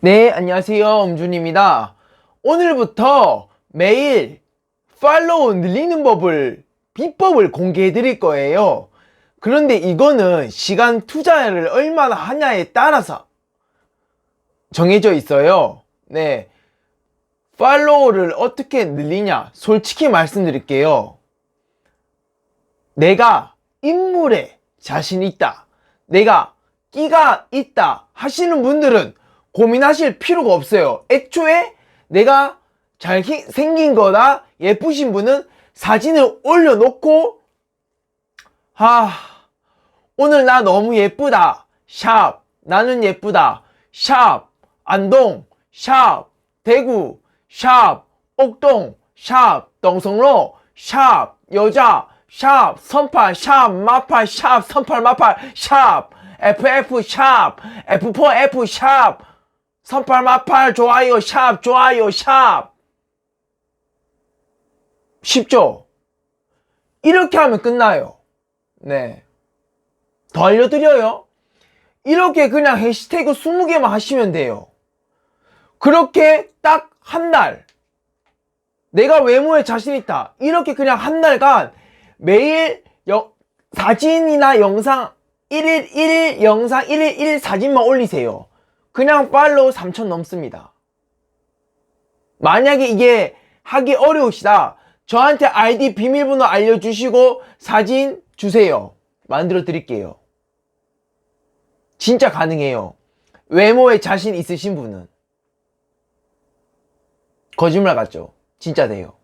네, 안녕하세요. 엄준입니다. 오늘부터 매일 팔로우 늘리는 법을, 비법을 공개해 드릴 거예요. 그런데 이거는 시간 투자를 얼마나 하냐에 따라서 정해져 있어요. 네. 팔로우를 어떻게 늘리냐? 솔직히 말씀드릴게요. 내가 인물에 자신 있다. 내가 끼가 있다 하시는 분들은 고민하실 필요가 없어요. 애초에 내가 잘 히- 생긴 거다 예쁘신 분은 사진을 올려놓고 아 오늘 나 너무 예쁘다. 샵. 나는 예쁘다. 샵. 안동. 샵. 대구. 샵. 옥동. 샵. 동성로. 샵. 여자. 샵. 선팔. 샵. 마팔. 샵. 선팔 마팔. 샵. FF 샵. F4F 샵 선팔 마팔 좋아요 샵 좋아요 샵 쉽죠? 이렇게 하면 끝나요. 네. 더 알려드려요. 이렇게 그냥 해시태그 20개만 하시면 돼요. 그렇게 딱 한 달. 내가 외모에 자신 있다. 이렇게 그냥 한 달간 매일 여- 사진이나 영상 1일 1일 영상 1일 1일 사진만 올리세요. 그냥 팔로우 3천 넘습니다. 만약에 이게 하기 어려우시다. 저한테 아이디 비밀번호 알려주시고 사진 주세요. 만들어 드릴게요. 진짜 가능해요. 외모에 자신 있으신 분은. 거짓말 같죠? 진짜 돼요.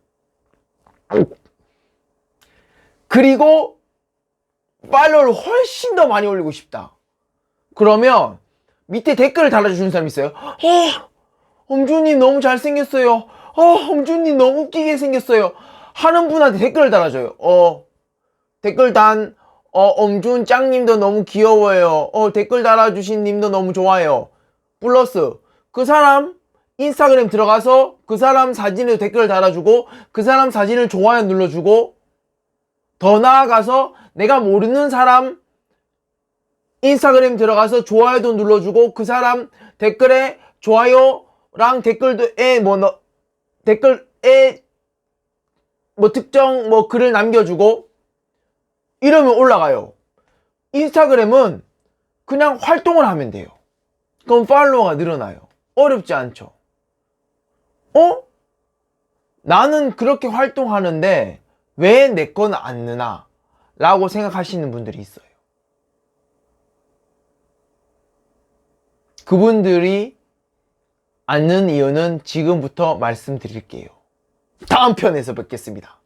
그리고 팔로우를 훨씬 더 많이 올리고 싶다. 그러면 밑에 댓글을 달아주시는 사람 있어요. 어, 엄준님 너무 잘생겼어요. 어, 엄준님 너무 웃기게 생겼어요. 하는 분한테 댓글을 달아줘요. 어, 댓글 단, 어, 엄준 짱님도 너무 귀여워요. 어, 댓글 달아주신 님도 너무 좋아요. 플러스, 그 사람 인스타그램 들어가서 그 사람 사진에 댓글 달아주고, 그 사람 사진을 좋아요 눌러주고, 더 나아가서 내가 모르는 사람 인스타그램 들어가서 좋아요도 눌러주고, 그 사람 댓글에 좋아요랑 댓글도에 뭐 너, 댓글에 뭐 특정 뭐 글을 남겨주고 이러면 올라가요. 인스타그램은 그냥 활동을 하면 돼요. 그럼 팔로워가 늘어나요. 어렵지 않죠. 어? 나는 그렇게 활동하는데 왜 내 건 안 느나? 라고 생각하시는 분들이 있어요. 그분들이 않는 이유는 지금부터 말씀드릴게요. 다음 편에서 뵙겠습니다.